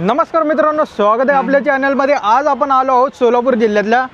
नमस्कार मित्रांनो स्वागत आहे आपल्या चॅनलमध्ये आज आपण आलो आहोत सोलापूर जिल्ह्यातल्या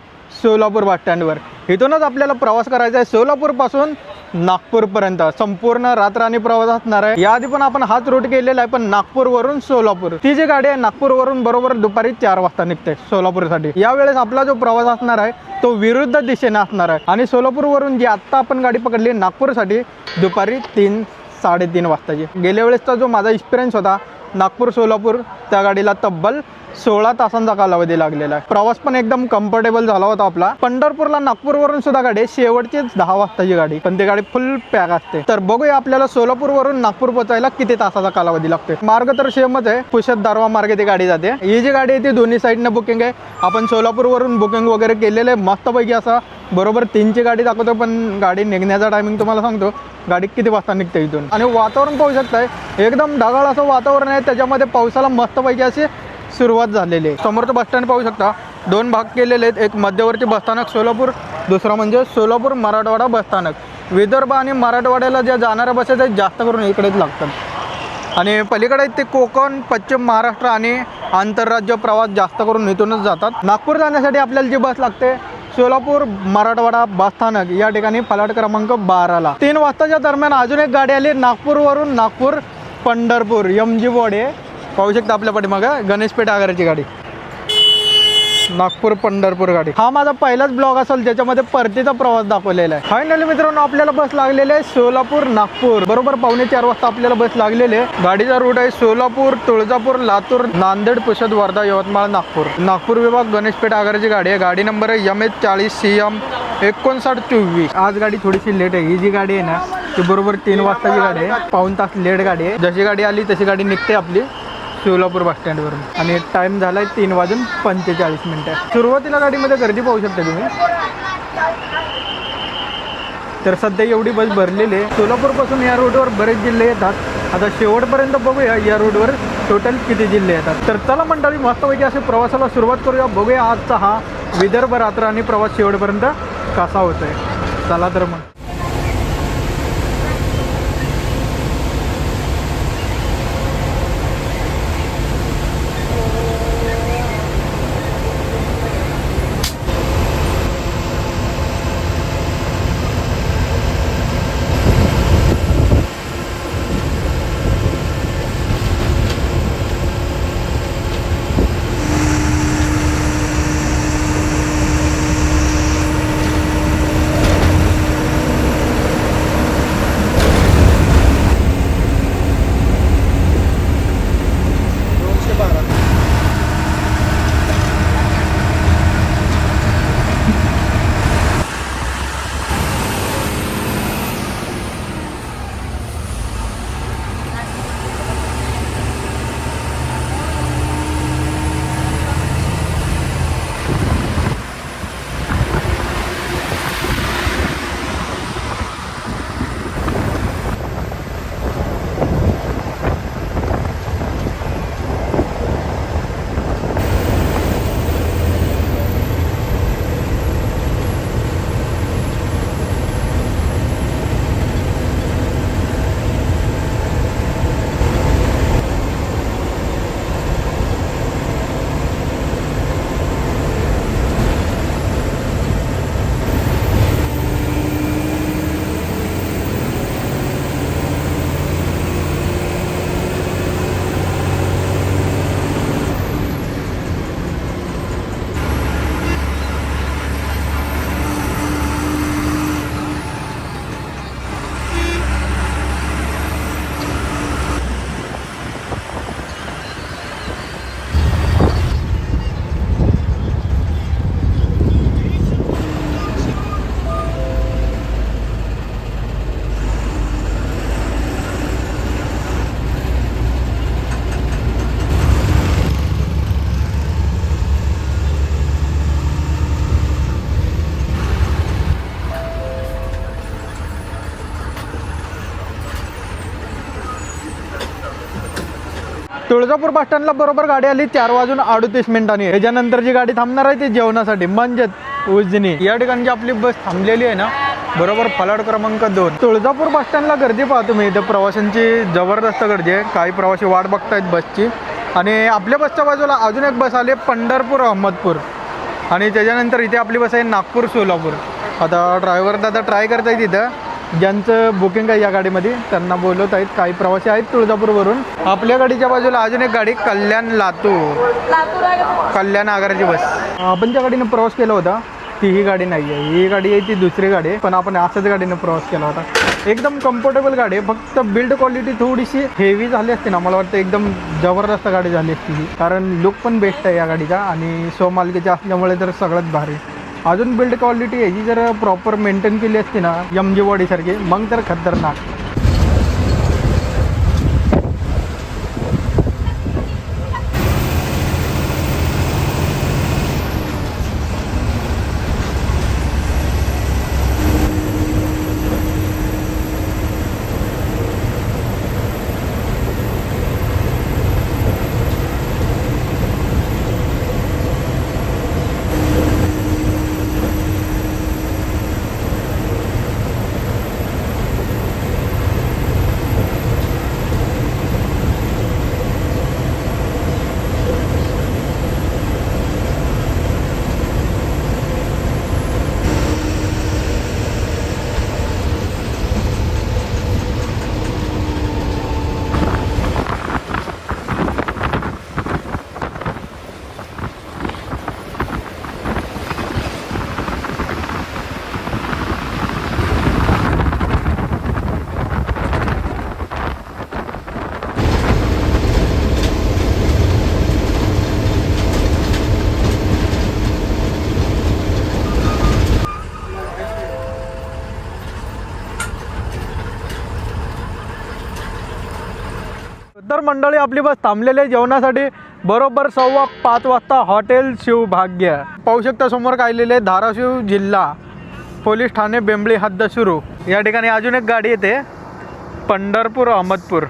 सोलापूर बस स्टँडवर. इथूनच आपल्याला प्रवास करायचा आहे. सोलापूरपासून नागपूरपर्यंत. संपूर्ण रात्र आणि प्रवास असणार आहे. याआधी पण आपण हाच रूट केलेला आहे पण नागपूरवरून सोलापूर. ती जी गाडी आहे नागपूरवरून बरोबर दुपारी चार वाजता निघते सोलापूरसाठी. यावेळेस आपला जो प्रवास असणार आहे तो विरुद्ध दिशेने असणार आहे. आणि सोलापूरवरून जी आत्ता आपण गाडी पकडली नागपूरसाठी दुपारी तीन साडेतीन वाजताची. गेल्या वेळेसचा जो माझा एक्सपिरियन्स होता नागपूर सोलापूर त्या गाडीला तब्बल सोळा तासांचा कालावधी लागलेला आहे. प्रवास पण एकदम कम्फर्टेबल झाला होता आपला. पंढरपूरला नागपूरवरून सुद्धा गाडी आहे. शेवटचीच दहा वाजताची गाडी. पण ती गाडी फुल पॅक असते. तर बघूया आपल्याला सोलापूरवरून नागपूर पोहोचायला किती तासाचा कालावधी लागते मार्ग तर सेमच आहे. पुशत दारवा मार्गे ती गाडी जाते. ही जी गाडी आहे ती दोन्ही साईडनं बुकिंग आहे. आपण सोलापूरवरून बुकिंग वगैरे केलेलं आहे. मस्तपैकी असा बरोबर तीनची गाडी दाखवतो पण गाडी निघण्याचा टायमिंग तुम्हाला सांगतो. गाडी किती वाजता निघते इथून? आणि वातावरण पाहू शकताय एकदम ढगाळ असं वातावरण आहे त्याच्यामध्ये पावसाला मस्तपैकी अशी सुरुवात झालेली आहे. समोरचं बसस्टँड पाहू शकता दोन भाग केलेले आहेत. एक मध्यवर्ती बसस्थानक सोलापूर. दुसरं म्हणजे सोलापूर मराठवाडा बसस्थानक विदर्भ आणि मराठवाड्याला ज्या जाणाऱ्या बसेस आहेत जास्त करून इकडेच लागतात. आणि पलीकडे ते कोकण पश्चिम महाराष्ट्र आणि आंतरराज्य प्रवास जास्त करून इथूनच जातात. नागपूर जाण्यासाठी आपल्याला जी बस लागते सोलापूर मराठवाडा बसस्थानक या ठिकाणी फलाट क्रमांक बाराला तीन वाजताच्या दरम्यान अजून एक गाडी आली नागपूरवरून नागपूर पंढरपूर एम जी वॉडे पाहू शकता आपल्या पाठीमागं गणेशपेठ आगाराची गाडी. नागपूर पंढरपूर गाडी. हा माझा पहिलाच ब्लॉग असेल ज्याच्यामध्ये परतीचा प्रवास दाखवलेला आहे. फायनली मित्रांनो आपल्याला बस लागलेली आहे सोलापूर नागपूर. बरोबर पावणे चार वाजता आपल्याला बस लागलेली आहे. गाडीचा रूट आहे सोलापूर तुळजापूर लातूर नांदेड पुसद वर्धा यवतमाळ नागपूर. नागपूर विभाग गणेशपेठ आगाराची गाडी आहे. गाडी नंबर आहे एम एच चाळीस सी एम एकोणसाठ चोवीस. आज गाडी थोडीशी लेट आहे. ही जी गाडी आहे ना ती बरोबर तीन वाजताची गाडी आहे. पाऊन तास लेट गाडी आहे. जशी गाडी आली तशी गाडी निघते आपली. सोलापूर बस स्टँडवरून आणि टाइम झालाय तीन वाजून पंचेचाळीस मिनिटं सुरुवातीला गाडीमध्ये गर्दी पाहू शकता तुम्ही. तर सध्या एवढी बस भरलेली आहे. सोलापूरपासून या रोडवर बरेच जिल्हे येतात. आता शेवटपर्यंत बघूया या रोडवर टोटल किती जिल्हे येतात. तर चला मंडळी मस्तपैकी असे प्रवासाला सुरुवात करूया. बघूया आजचा हा विदर्भ रात्र आणि प्रवास शेवटपर्यंत कसा होतोय. चला तर मग. तुळजापूर बस स्टँडला बरोबर गाडी आली चार वाजून अडतीस मिनिटांनी. त्याच्यानंतर जी गाडी थांबणार आहे ती जेवणासाठी म्हणजेच उजनी. या ठिकाणी जी आपली बस थांबलेली आहे ना बरोबर फलाट क्रमांक दोन. तुळजापूर बस स्टँडला गर्दी पाहतो मी इथे प्रवाशांची जबरदस्त गर्दी आहे. काही प्रवासी वाट बघतायत बसची. आणि आपल्या बसच्या बाजूला अजून एक बस आली पंढरपूर अहमदपूर. आणि त्याच्यानंतर इथे आपली बस आहे नागपूर सोलापूर. आता ड्रायव्हर दादा ट्राय करतायत इथं. ज्यांचं बुकिंग आहे या गाडीमध्ये त्यांना बोलवत आहेत. काही प्रवासी आहेत तुळजापूरवरून. आपल्या गाडीच्या बाजूला अजून एक गाडी कल्याण लातूर. कल्याण आगाराची बस. आपण ज्या गाडीनं प्रवास केला होता ती ही गाडी नाही आहे. ही गाडी आहे ती दुसरी गाडी आहे. पण आपण असंच गाडीनं प्रवास केला होता. एकदम कम्फर्टेबल गाडी आहे. फक्त बिल्ड क्वालिटी थोडीशी हेवी झाली असते ना. मला वाटतं एकदम जबरदस्त गाडी झाली असती ही. कारण लुक पण बेस्ट आहे या गाडीचा. आणि स्वमालकीचा असल्यामुळे तर सगळ्यात भारी. अजून बिल्ड क्वालिटी याची जर प्रॉपर मेंटेन केली असती ना एम जी बॉडीसारखी मग तर खतरनाक. तर मंडळी आपली बस थांबलेली आहे जेवणासाठी. बरोबर सव्वा पाच वाजता हॉटेल शिवभाग्य. पाहू शकता समोर काढलेले धाराशिव जिल्हा पोलीस ठाणे बेंबळी हद्द सुरू. या ठिकाणी अजून एक गाडी येते. पंढरपूर अहमदपूर.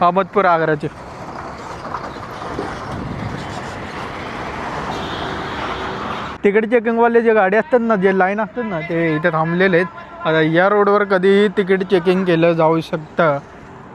अहमदपूर आग्राची तिकीट चेकिंगवाले जे गाडी असतात ना जे लाईन असतात ना ते इथे थांबलेले आहेत. आता या रोडवर कधीही तिकीट चेकिंग केलं जाऊ शकतं?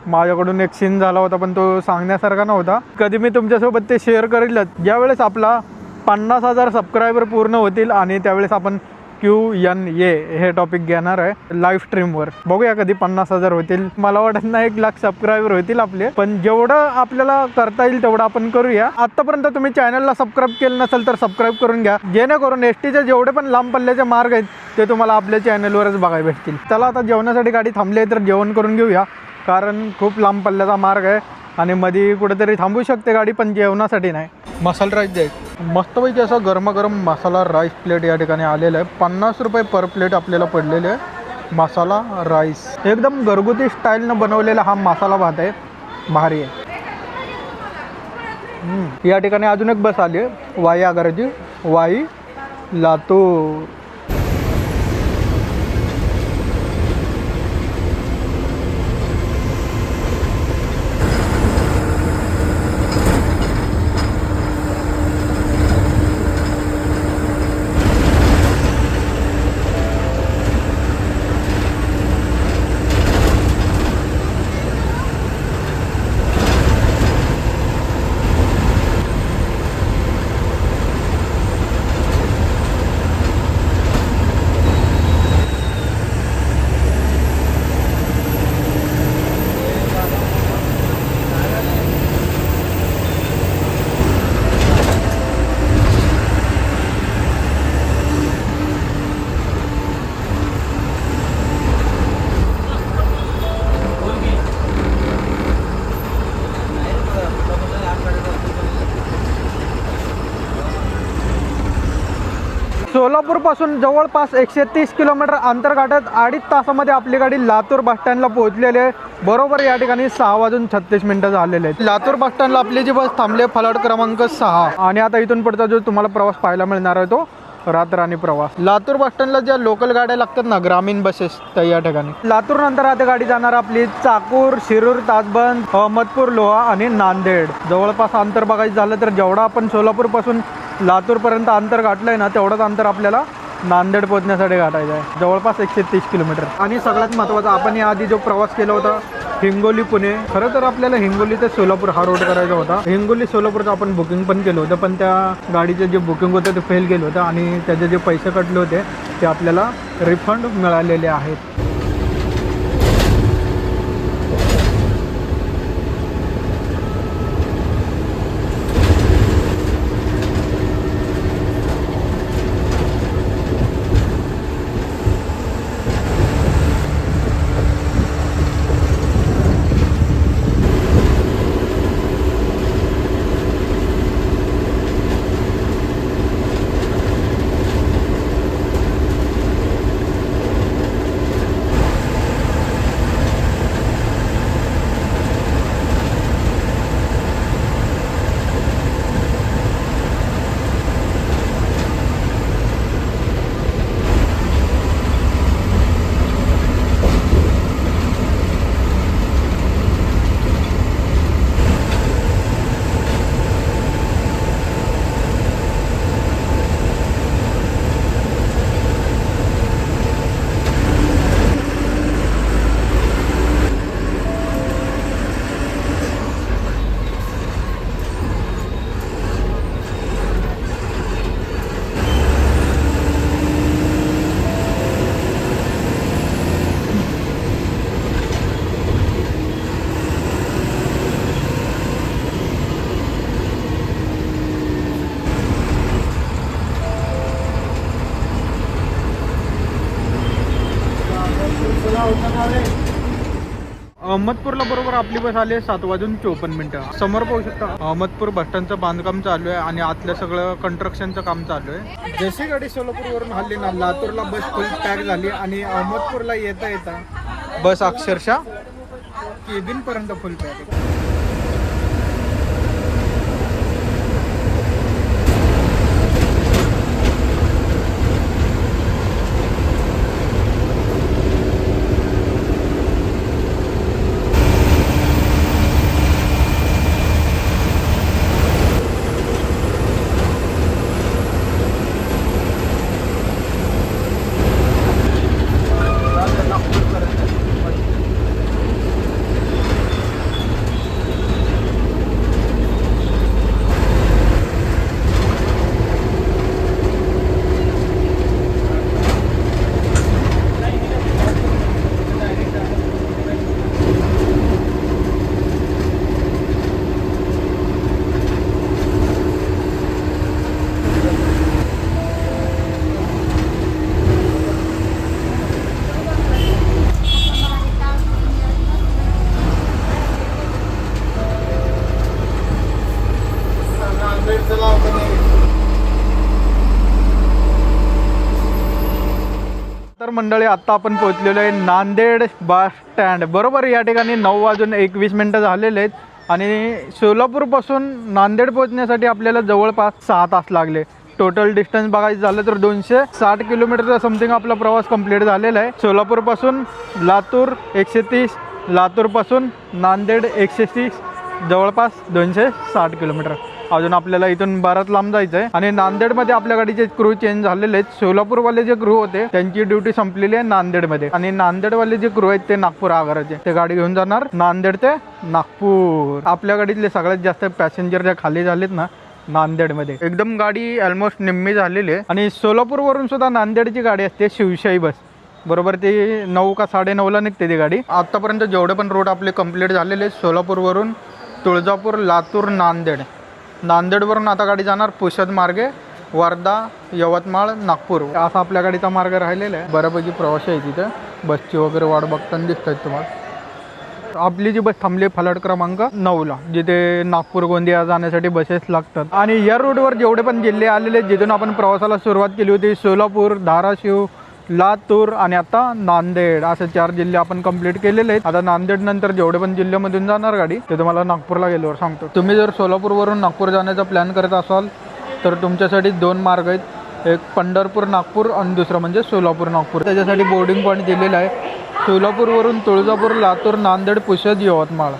माझ्याकडून एक सीन झाला होता पण तो सांगण्यासारखा नव्हता. कधी मी तुमच्यासोबत ते शेअर करेलच. ज्यावेळेस आपला पन्नास हजार सबस्क्रायबर पूर्ण होतील आणि त्यावेळेस आपण क्यू एन ए हे टॉपिक घेणार आहे लाईव्ह स्ट्रीमवर बघूया कधी पन्नास हजार होतील. मला वाटत नाही एक लाख सबस्क्रायबर होतील आपले. पण जेवढं आपल्याला करता येईल तेवढं आपण करूया. आतापर्यंत तुम्ही चॅनलला सबस्क्राईब केलं नसेल तर सबस्क्राईब करून घ्या. जेणेकरून एस टीचे जेवढे पण लांब पल्ल्याचे मार्ग आहेत ते तुम्हाला आपल्या चॅनलवरच बघायला भेटतील. चला आता जेवणासाठी गाडी थांबली आहे तर जेवण करून घेऊया. कारण खूप लांब पल्ल्याचा मार्ग आहे आणि मध्ये कुठेतरी थांबू शकते गाडी पण जेवणासाठी नाही. मसाला राईस द्यायचं. मस्तपैकी असं गरमागरम मसाला राईस प्लेट या ठिकाणी आलेलं आहे. पन्नास रुपये पर प्लेट आपल्याला पडलेले आहे. मसाला राईस. एकदम घरगुती स्टाईलनं बनवलेला हा मसाला भात आहे. भारी आहे. या ठिकाणी अजून एक बस आली आहे. वाई आगाराची. वाई लातूर. लातूरपासून जवळपास एकशे तीस किलोमीटर अंतर गाठत अडीच तासामध्ये आपली गाडी लातूर बस स्टँडला पोहोचलेली आहे. बरोबर या ठिकाणी सहा वाजून छत्तीस मिनिटं झालेले आहेत. लातूर बस स्टँडला आपली जी बस थांबली आहे फलाट क्रमांक सहा. आणि आता इथून पुढचा जो तुम्हाला प्रवास पाहायला मिळणार आहे तो रात्र आणि प्रवास. लातूर बस स्टँडला ज्या लोकल गाड्या लागतात ना ग्रामीण बसेस त्या या ठिकाणी. लातूर नंतर आता गाडी जाणार आपली चाकूर शिरूर ताजबंद अहमदपूर लोहा आणि नांदेड. जवळपास अंतर बघायचं झालं तर जेवढा आपण सोलापूरपासून लातूरपर्यंत अंतर गाठलंय ना तेवढंच अंतर आपल्याला नांदेड पोहोचण्यासाठी गाठायचं आहे. जवळपास एकशे तीस किलोमीटर. आणि सगळ्यात महत्त्वाचं आपण याआधी जो प्रवास केला होता हिंगोली पुणे. खरं तर आपल्याला हिंगोली ते सोलापूर हा रोड करायचा होता. हिंगोली सोलापूरचं आपण बुकिंग पण केलं होतं पण त्या गाडीचे जे बुकिंग होतं ते फेल केलं होतं आणि त्याचे जे पैसे कटले होते ते आपल्याला रिफंड मिळालेले आहेत. अहमदपूरला बरोबर आपली बस आली आहे सात वाजून चोपन्न मिनिटं. समोर पाहू शकता अहमदपूर बस स्टँडचं बांधकाम चालू आहे आणि आतलं सगळं कंस्ट्रक्शनचं काम चालू आहे. जशी गाडी सोलापूरवरून हल्ली ना लातूरला बस फुल पॅक झाली आणि अहमदपूरला येता येता बस अक्षरशः केबिनपर्यंत फुल पॅक आहे तर मंडळी आत्ता आपण पोहोचलेलो आहे नांदेड बस स्टँड बरोबर या ठिकाणी नऊ वाजून एकवीस मिनटं झालेले आहेत आणि सोलापूरपासून नांदेड पोहोचण्यासाठी आपल्याला जवळपास सहा तास लागले. टोटल डिस्टन्स बघायचं झालं तर दोनशे साठ किलोमीटरचा समथिंग आपला प्रवास कंप्लीट झालेला आहे. सोलापूरपासून लातूर एकशे तीस लातूरपासून नांदेड एकशे तीस जवळपास दोनशे साठ किलोमीटर. अजून आपल्याला इथून बराच लांब जायचं आहे आणि नांदेडमध्ये आपल्या गाडीचे क्रू चेंज झालेले आहेत. सोलापूरवाले जे क्रू होते त्यांची ड्युटी संपलेली आहे नांदेडमध्ये. आणि नांदेडवाले जे क्रू आहेत ते नागपूर आगाराचे. ते गाडी घेऊन जाणार नांदेड ते नागपूर. आपल्या गाडीतले सगळ्यात जास्त पॅसेंजर ज्या खाली झालेत ना नांदेडमध्ये. एकदम गाडी ऑलमोस्ट निम्मी झालेली आहे. आणि सोलापूरवरून सुद्धा नांदेडची गाडी असते शिवशाही बस. बरोबर ती नऊ का साडे नऊला निघते ती गाडी. आत्तापर्यंत जेवढे पण रोड आपले कंप्लीट झालेले आहेत सोलापूरवरून तुळजापूर लातूर नांदेड. नांदेडवरून आता गाडी जाणार पुषद मार्गे वर्धा यवतमाळ नागपूर. असा आपल्या गाडीचा मार्ग राहिलेला आहे. बऱ्यापैकी प्रवासी आहे तिथे. बसची वगैरे वाट बघताना दिसत आहेत तुम्हाला. आपली जी बस थांबली आहे फलाट क्रमांक नऊला जिथे नागपूर गोंदिया जाण्यासाठी बसेस लागतात. आणि या रूटवर जेवढे पण जिल्हे आलेले आहेत जिथून आपण प्रवासाला सुरुवात केली होती सोलापूर धाराशिव लातूर आणि आता नांदेड असे चार जिल्हे आपण कंप्लीट केलेले आहेत. आता नांदेड नंतर जेवढे पण जिल्ह्यामधून जाणार गाडी ते तुम्हाला नागपूरला गेल्यावर सांगतो. तुम्ही जर सोलापूरवरून नागपूर जाण्याचा प्लॅन करत असाल तर तुमच्यासाठी दोन मार्ग आहेत. एक पंढरपूर नागपूर आणि दुसरं म्हणजे सोलापूर नागपूर. त्याच्यासाठी बोर्डिंग पॉईंट दिलेला आहे. सोलापूरवरून तुळजापूर लातूर नांदेड पुसद यवतमाळ.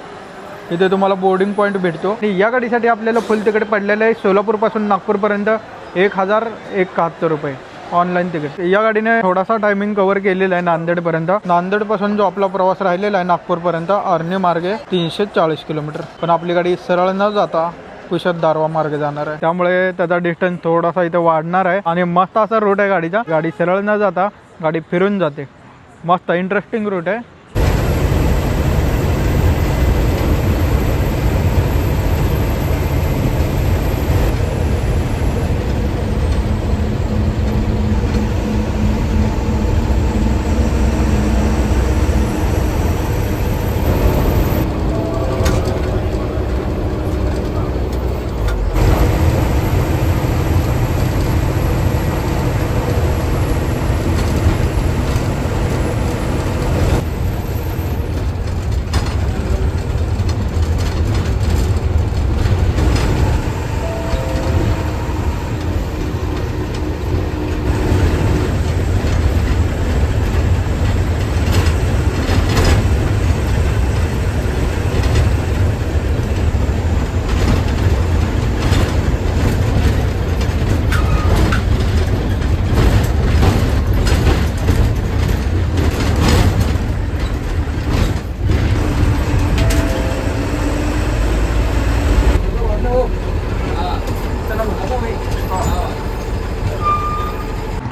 इथे तुम्हाला बोर्डिंग पॉईंट भेटतो. आणि या गाडीसाठी आपल्याला फुल तिकीट पडलेलं आहे. सोलापूरपासून नागपूरपर्यंत एक हजार एकाहत्तर रुपये. Online ticket. या गाडीने थोडासा टायमिंग कव्हर केलेला आहे नांदेडपर्यंत. नांदेडपासून जो आपला प्रवास राहिलेला आहे नागपूरपर्यंत अर्नी मार्गे तीनशे चाळीस किलोमीटर. पण आपली गाडी सरळ न जाता कुशत दारवा मार्ग जाणार आहे. त्यामुळे त्याचा डिस्टन्स थोडासा इथे वाढणार आहे. आणि मस्त असा रूट आहे गाडीचा. गाडी सरळ न जाता गाडी फिरून जाते. मस्त इंटरेस्टिंग रूट आहे.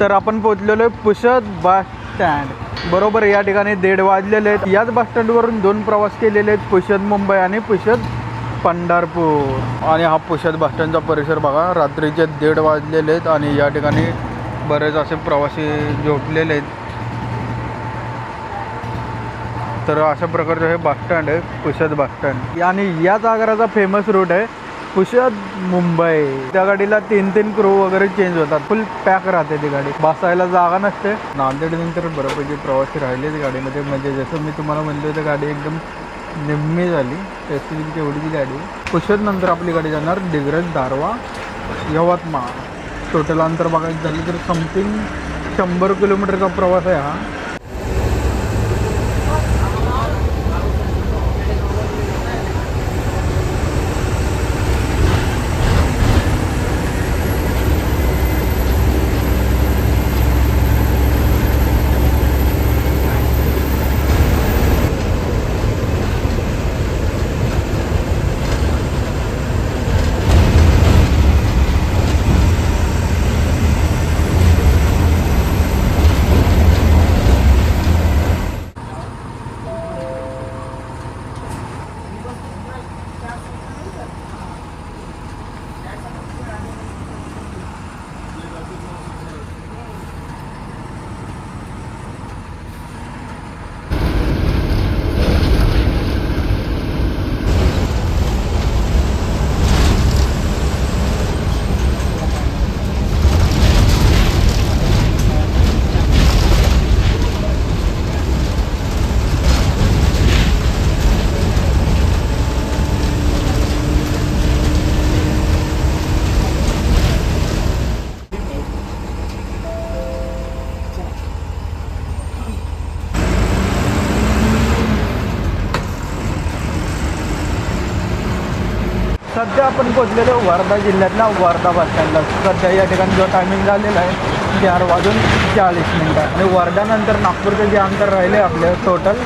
तर आपण पोहोचलेलो आहे पुषद बस स्टँड बरोबर या ठिकाणी दीड वाजलेले आहेत. याच बस स्टँडवरून दोन प्रवास केलेले आहेत पुषद मुंबई आणि पुषद पंढरपूर. आणि हा पुषद बस स्टँडचा परिसर बघा रात्रीचे दीड वाजलेले आहेत आणि या ठिकाणी बरेच असे प्रवासी झोपलेले आहेत. तर अशा प्रकारचं हे बस स्टँड आहे पुषद बस स्टँड आणि याच आगाराचा फेमस रूट आहे कुशात मुंबई. त्या गाडीला तीन तीन क्रू वगैरे चेंज होतात. फुल पॅक राहते ती गाडी. बसायला जागा नसते. नांदेड नंतर बऱ्यापैकी प्रवासी राहिले ती गाडीमध्ये. म्हणजे जसं मी तुम्हाला म्हणलं होतं गाडी एकदम निम्मी झाली. त्याची तेवढीची गाडी. कुशात नंतर आपली गाडी जाणार डिग्रज दारवा यवतमाळ. टोटल अंतर बघायचं झालं तर समथिंग शंभर किलोमीटरचा प्रवास आहे हा सध्या आपण पोचलेलो वर्धा जिल्ह्यातल्या वर्धा बस स्टँडला सध्या या ठिकाणी जो टायमिंग झालेला आहे चार वाजून चाळीस मिनटं. आणि वर्ध्यानंतर नागपूरचं जे अंतर राहिले आपले टोटल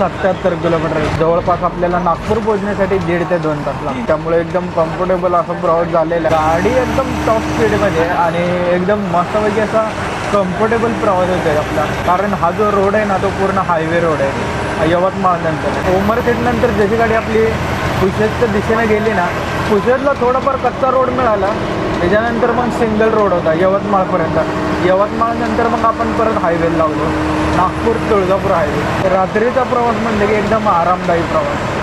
सत्याहत्तर किलोमीटर जवळपास आपल्याला नागपूर पोहोचण्यासाठी दीड ते दोन तास लागतात. त्यामुळे एकदम कम्फर्टेबल असं प्रवास झालेला आहे. गाडी एकदम टॉप स्पीडमध्ये आहे आणि एकदम मस्तपैकी असा कम्फर्टेबल प्रवास होतो आहे आपला. कारण हा जो रोड आहे ना तो पूर्ण हायवे रोड आहे. यवतमाळनंतर नंतर जशी गाडी आपली विशेषतः दिशेने गेली ना पुशेजला थोडाफार कच्चा रोड मिळाला. त्याच्यानंतर मग सिंगल रोड होता यवतमाळपर्यंत. यवतमाळनंतर मग आपण परत हायवे लावलो. नागपूर तुळजापूर हायवे रात्रीचा प्रवास म्हणलं की एकदम आरामदायी प्रवास.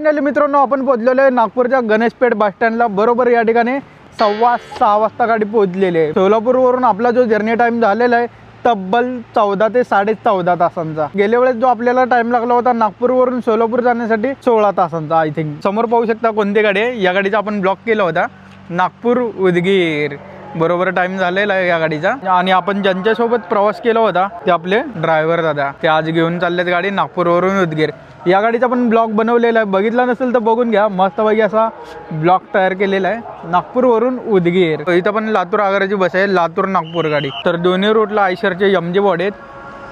फायनली मित्रांनो आपण पोहोचलेलो आहे नागपूरच्या गणेशपेठ बस स्टँडला. बरोबर या ठिकाणी सव्वा सहा वाजता गाडी पोहोचलेली आहे. सोलापूरवरून आपला जो जर्नी टाईम झालेला आहे तब्बल चौदा ते साडे चौदा तासांचा. गेल्या वेळेस जो आपल्याला टाइम लागला होता नागपूरवरून सोलापूर जाण्यासाठी सोळा तासांचा आय थिंक समोर पाहू शकता कोणती गाडी आहे. या गाडीचा आपण ब्लॉक केला होता. नागपूर उदगीर. बरोबर टाइम झालेला आहे या गाडीचा. आणि आपण ज्यांच्यासोबत प्रवास केला होता ते आपले ड्रायव्हर दादा. ते आज घेऊन चाललेत गाडी नागपूरवरून उदगीर. या गाडीचा पण ब्लॉक बनवलेला आहे. बघितला नसेल तर बघून घ्या. मस्तपैकी असा ब्लॉक तयार केलेला आहे. नागपूरवरून उदगीर. इथं पण लातूर आगाराची बस आहे. लातूर नागपूर गाडी. तर दोन्ही रूटला आयशरचे यमजे जी आहेत.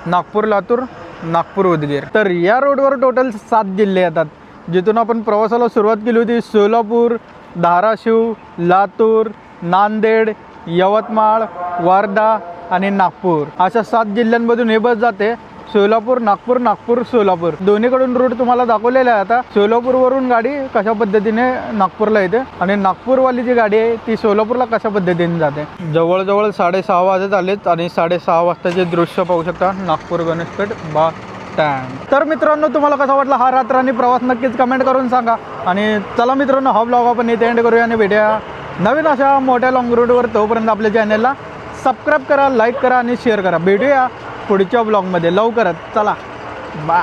नागपूर लातूर नागपूर उदगीर. तर या रोडवर टोटल सात जिल्हे येतात. जिथून आपण प्रवासाला सुरुवात केली होती. सोलापूर धाराशिव लातूर नांदेड यवतमाळ वर्धा आणि नागपूर. अशा सात जिल्ह्यांमधून हे बस जाते. सोलापूर नागपूर नागपूर सोलापूर. दोन्हीकडून रूट तुम्हाला दाखवलेला आहे आता. सोलापूरवरून गाडी कशा पद्धतीने नागपूरला येते आणि नागपूरवाली जी गाडी आहे ती सोलापूरला कशा पद्धतीने जाते? जवळजवळ साडेसहा वाजत आलेत आणि साडेसहा वाजताचे दृश्य पाहू शकता. नागपूर गणेशपेठ बा तर मित्रांनो तुम्हाला कसा वाटला हा रात्रानी प्रवास? नक्कीच कमेंट करून सांगा. आणि चला मित्रांनो हा ब्लॉग आपण इथे एंड करूया आणि भेटूया नवीन अशा मोठ्या लॉंग रूटवर तोपर्यंत आपल्या चॅनलला सबस्क्राईब करा लाईक करा आणि शेअर करा. भेटूया. पुढच्या ब्लॉगमध्ये लवकरच. चला. बा